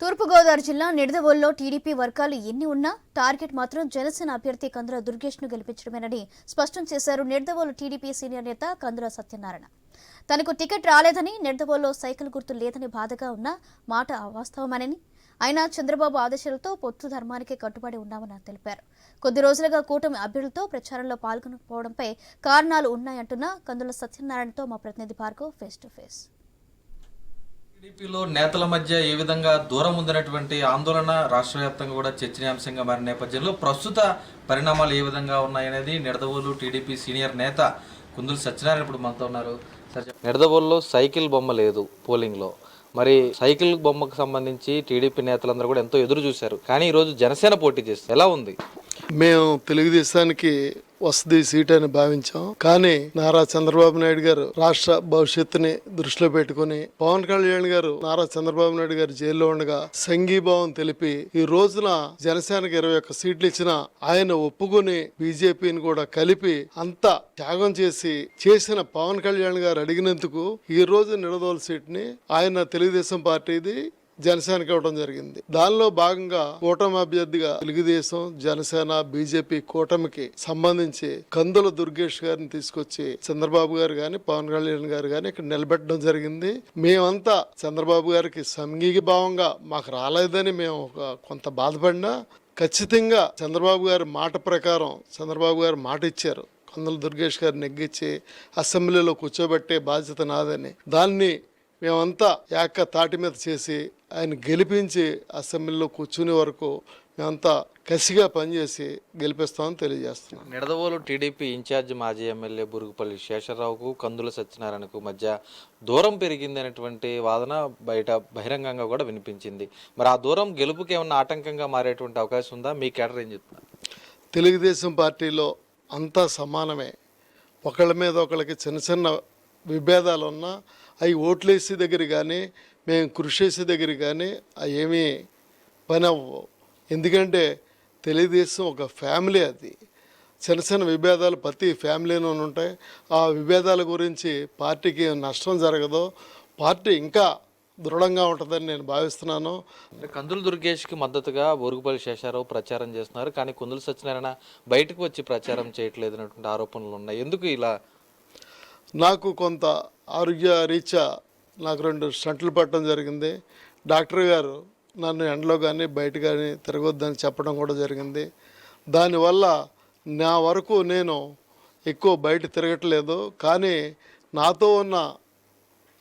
తూర్పుగోదావరి జిల్లా నిడదవోలులో టీడీపీ వర్గాలు ఎన్ని ఉన్నా టార్గెట్ మాత్రం జనసేన అభ్యర్థి కందుల దుర్గేష్ను గెలిపించడమేనని స్పష్టం చేశారు నిడదవోలు టీడీపీ సీనియర్ నేత కందుల సత్యనారాయణ. తనకు టికెట్ రాలేదని నిడదవోల్లో సైకిల్ గుర్తు లేదని బాధగా ఉన్న మాట అవాస్తవమనని. అయినా చంద్రబాబు ఆదేశాలతో పొత్తు ధర్మానికి కట్టుబడి ఉన్నామని తెలిపారు. కొద్ది రోజులుగా కూటమి అభ్యర్థులతో ప్రచారంలో పాల్గొనకపోవడంపై కారణాలు ఉన్నాయంటున్న కందుల సత్యనారాయణతో మా ప్రతినిధి భార్గవ్ ఫేస్ టు ఫేస్ టీడీపీలో నేతల మధ్య ఏ విధంగా దూరం ఉందనేటువంటి ఆందోళన రాష్ట్ర వ్యాప్తంగా కూడా చర్చనీయాంశంగా మారిన నేపథ్యంలో ప్రస్తుత పరిణామాలు ఏ విధంగా ఉన్నాయనేది నిడదవోలు టీడీపీ సీనియర్ నేత కుందులు సత్యనారాయణ ఇప్పుడు మనతో ఉన్నారు. నిడదవోలులో సైకిల్ బొమ్మ లేదు పోలింగ్లో. మరి సైకిల్ బొమ్మకు సంబంధించి టీడీపీ నేతలందరూ కూడా ఎంతో ఎదురు చూశారు. కానీ ఈరోజు జనసేన పోటీ చేస్తారు ఎలా ఉంది? మేము తెలుగుదేశానికి వసతి సీట్ అని భావించాం. కానీ నారా చంద్రబాబు నాయుడు గారు రాష్ట్ర భవిష్యత్తుని దృష్టిలో పెట్టుకుని పవన్ కళ్యాణ్ గారు నారా చంద్రబాబు నాయుడు గారు జైల్లో ఉండగా సంఘీభావం తెలిపి ఈ రోజున జనసేనకి ఇరవై ఒక్క సీట్లు ఇచ్చిన ఆయన ఒప్పుకొని బీజేపీని కూడా కలిపి అంతా త్యాగం చేసి చేసిన పవన్ కళ్యాణ్ గారు అడిగినందుకు ఈ రోజు నిడదోల సీట్ని ఆయన తెలుగుదేశం పార్టీది జనసేనకి ఇవ్వడం జరిగింది. దానిలో భాగంగా కూటమి అభ్యర్థిగా తెలుగుదేశం జనసేన బీజేపీ కూటమికి సంబంధించి కందుల దుర్గేష్ గారిని తీసుకొచ్చి చంద్రబాబు గారు గాని పవన్ కళ్యాణ్ గారు గాని ఇక్కడ నిలబెట్టడం జరిగింది. మేమంతా చంద్రబాబు గారికి సంఘీభావంగా మాకు రాలేదని మేము ఒక కొంత బాధపడినా ఖచ్చితంగా చంద్రబాబు గారి మాట ప్రకారం చంద్రబాబు గారు మాట ఇచ్చారు. కందుల దుర్గేష్ గారు నెగ్గించి అసెంబ్లీలో కూర్చోబెట్టే బాధ్యత నాదని. దాన్ని మేమంతా యాక్క తాటి మీద చేసి ఆయన గెలిపించి అసెంబ్లీలో కూర్చునే వరకు మేమంతా కసిగా పనిచేసి గెలిపిస్తామని తెలియజేస్తున్నాం. నిడదవోలు టీడీపీ ఇన్ఛార్జ్ మాజీ ఎమ్మెల్యే బురుగుపల్లి శేషర్రావుకు కందుల సత్యనారాయణకు మధ్య దూరం పెరిగింది అనేటువంటి వాదన బయట బహిరంగంగా కూడా వినిపించింది. మరి ఆ దూరం గెలుపుకి ఏమన్నా ఆటంకంగా మారేటువంటి అవకాశం ఉందా? మీ కేటర్ ఏం చెప్తున్నారు? తెలుగుదేశం పార్టీలో అంతా సమానమే. ఒకళ్ళ మీద ఒకళ్ళకి చిన్న చిన్న విభేదాలు ఉన్నా అవి ఓట్లేసే దగ్గర కానీ మేము కృషి చేసే దగ్గర కానీ అవి ఏమీ పని అవ్వవు. ఎందుకంటే తెలుగుదేశం ఒక ఫ్యామిలీ అది. చిన్న చిన్న విభేదాలు ప్రతి ఫ్యామిలీలోనూ ఉంటాయి. ఆ విభేదాల గురించి పార్టీకి నష్టం జరగదు. పార్టీ ఇంకా దృఢంగా ఉంటుందని నేను భావిస్తున్నాను. కందుల దుర్గేష్కి మద్దతుగా బొరుగుపల్లి శేషారావు ప్రచారం చేస్తున్నారు. కానీ కుందుల సత్యనారాయణ బయటకు వచ్చి ప్రచారం చేయట్లేదు అనేటువంటి ఆరోపణలు ఉన్నాయి. ఎందుకు ఇలా? నాకు కొంత ఆరోగ్య రీత్యా నాకు రెండు స్టంట్లు పట్టడం జరిగింది. డాక్టర్ గారు నన్ను ఎండలో కానీ బయట కానీ తిరగొద్దని చెప్పడం కూడా జరిగింది. దానివల్ల నా వరకు నేను ఎక్కువ బయట తిరగట్లేదు. కానీ నాతో ఉన్న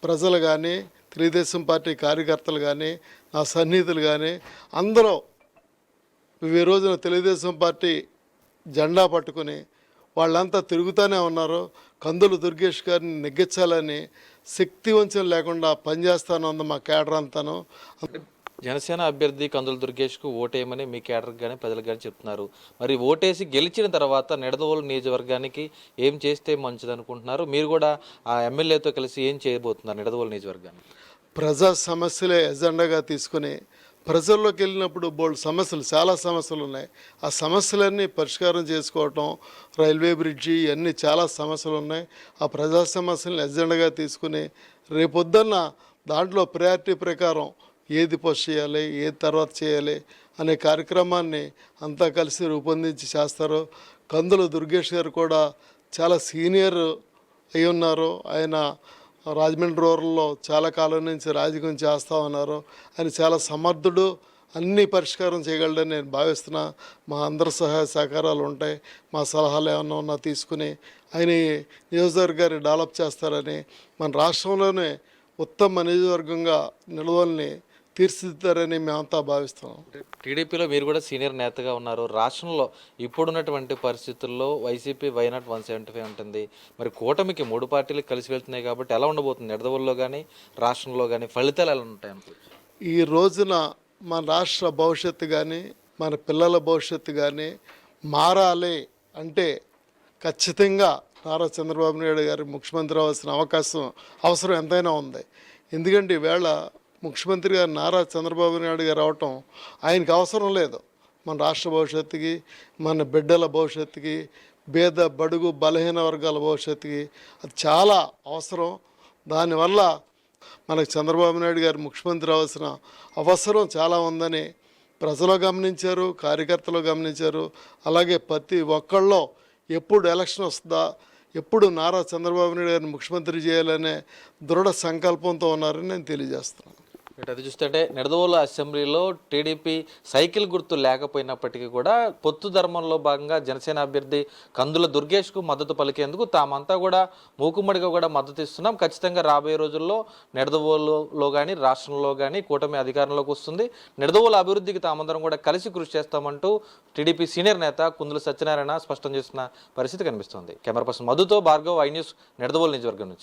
ప్రజలు కానీ తెలుగుదేశం పార్టీ కార్యకర్తలు కానీ నా సన్నిహితులు కానీ అందరూ ఈ రోజున తెలుగుదేశం పార్టీ జెండా పట్టుకుని వాళ్ళంతా తిరుగుతూనే ఉన్నారు. కందులు దుర్గేష్ గారిని నెగ్గించాలని శక్తి వంచన లేకుండా పనిచేస్తాను అంది మా కేడర్ అంతాను. జనసేన అభ్యర్థి కందుల దుర్గేష్కు ఓటేయమని మీ కేటర్ కానీ ప్రజలకు కానీ చెప్తున్నారు. మరి ఓటేసి గెలిచిన తర్వాత నిడదవోలు నియోజకవర్గానికి ఏం చేస్తే మంచిది అనుకుంటున్నారు? మీరు కూడా ఆ ఎమ్మెల్యేతో కలిసి ఏం చేయబోతున్నారు నిడదవోలు నియోజకవర్గానికి? ప్రజా సమస్యలే ఎజెండాగా తీసుకుని ప్రజల్లోకి వెళ్ళినప్పుడు బోల్డ్ సమస్యలు చాలా సమస్యలు ఉన్నాయి. ఆ సమస్యలన్నీ పరిష్కారం చేసుకోవటం రైల్వే బ్రిడ్జి ఇవన్నీ చాలా సమస్యలు ఉన్నాయి. ఆ ప్రజా సమస్యలను ఎజెండాగా తీసుకుని రేపొద్దున్న దాంట్లో ప్రయారిటీ ప్రకారం ఏది పోస్ట్ చేయాలి ఏది తర్వాత చేయాలి అనే కార్యక్రమాన్ని అంతా కలిసి రూపొందించి చేస్తారు. కందుల దుర్గేష్ గారు కూడా చాలా సీనియర్ అయి ఉన్నారు. ఆయన రాజమండ్రి రూరల్లో చాలా కాలం నుంచి రాజకీయం చేస్తూ ఉన్నారు. ఆయన చాలా సమర్థుడు. అన్ని పరిష్కారం చేయగలడని నేను భావిస్తున్నా. మా అందరి సహాయ సహకారాలు ఉంటాయి. మా సలహాలు ఏమన్నా ఉన్నా తీసుకుని ఆయన నియోజకవర్గాన్ని డెవలప్ చేస్తారని మన రాష్ట్రంలోనే ఉత్తమ నియోజకవర్గంగా నిలవల్ని తీర్చిదిద్దారని మేమంతా భావిస్తున్నాం. టీడీపీలో మీరు కూడా సీనియర్ నేతగా ఉన్నారు. రాష్ట్రంలో ఇప్పుడున్నటువంటి పరిస్థితుల్లో YCP why not one seventy five ఉంటుంది మరి కూటమికి మూడు పార్టీలు కలిసి వెళ్తున్నాయి కాబట్టి ఎలా ఉండబోతుంది? నిడదవల్లో కానీ రాష్ట్రంలో కానీ ఫలితాలు ఎలా ఉంటాయి ఈ రోజున మన రాష్ట్ర భవిష్యత్తు కానీ మన పిల్లల భవిష్యత్తు కానీ మారాలి అంటే ఖచ్చితంగా నారా చంద్రబాబు నాయుడు గారు ముఖ్యమంత్రి అవ్వాల్సిన అవకాశం అవసరం ఎంతైనా ఉంది. ఎందుకంటే ఈవేళ ముఖ్యమంత్రి గారు నారా చంద్రబాబు నాయుడు గారు అవటం ఆయనకి అవసరం లేదు. మన రాష్ట్ర భవిష్యత్తుకి మన బిడ్డల భవిష్యత్తుకి పేద బడుగు బలహీన వర్గాల భవిష్యత్తుకి అది చాలా అవసరం. దానివల్ల మనకు చంద్రబాబు నాయుడు గారు ముఖ్యమంత్రి అవసరం అవసరం చాలా ఉందని ప్రజలు గమనించారు కార్యకర్తలు గమనించారు. అలాగే ప్రతి ఒక్కళ్ళలో ఎప్పుడు ఎలక్షన్ వస్తుందా ఎప్పుడు నారా చంద్రబాబు నాయుడు గారిని ముఖ్యమంత్రి చేయాలనే దృఢ సంకల్పంతో ఉన్నారని నేను తెలియజేస్తున్నాను. ఇటు అది చూస్తుంటే నిడదవోలు అసెంబ్లీలో టీడీపీ సైకిల్ గుర్తు లేకపోయినప్పటికీ కూడా పొత్తు ధర్మంలో భాగంగా జనసేన అభ్యర్థి కందుల దుర్గేష్కు మద్దతు పలికేందుకు తామంతా కూడా మూకుమ్మడిగా కూడా మద్దతు ఇస్తున్నాం. ఖచ్చితంగా రాబోయే రోజుల్లో నిడదవోలులో కానీ రాష్ట్రంలో కానీ కూటమి అధికారంలోకి వస్తుంది. నిడదవోలు అభివృద్ధికి తామందరం కూడా కలిసి కృషి చేస్తామంటూ టీడీపీ సీనియర్ నేత కుందుల సత్యనారాయణ స్పష్టం చేస్తున్న పరిస్థితి కనిపిస్తోంది. కెమెరా పర్సన్ మధుతో భార్గవ్ ఐ న్యూస్ నిడదవోలు నియోజకవర్గం నుంచి.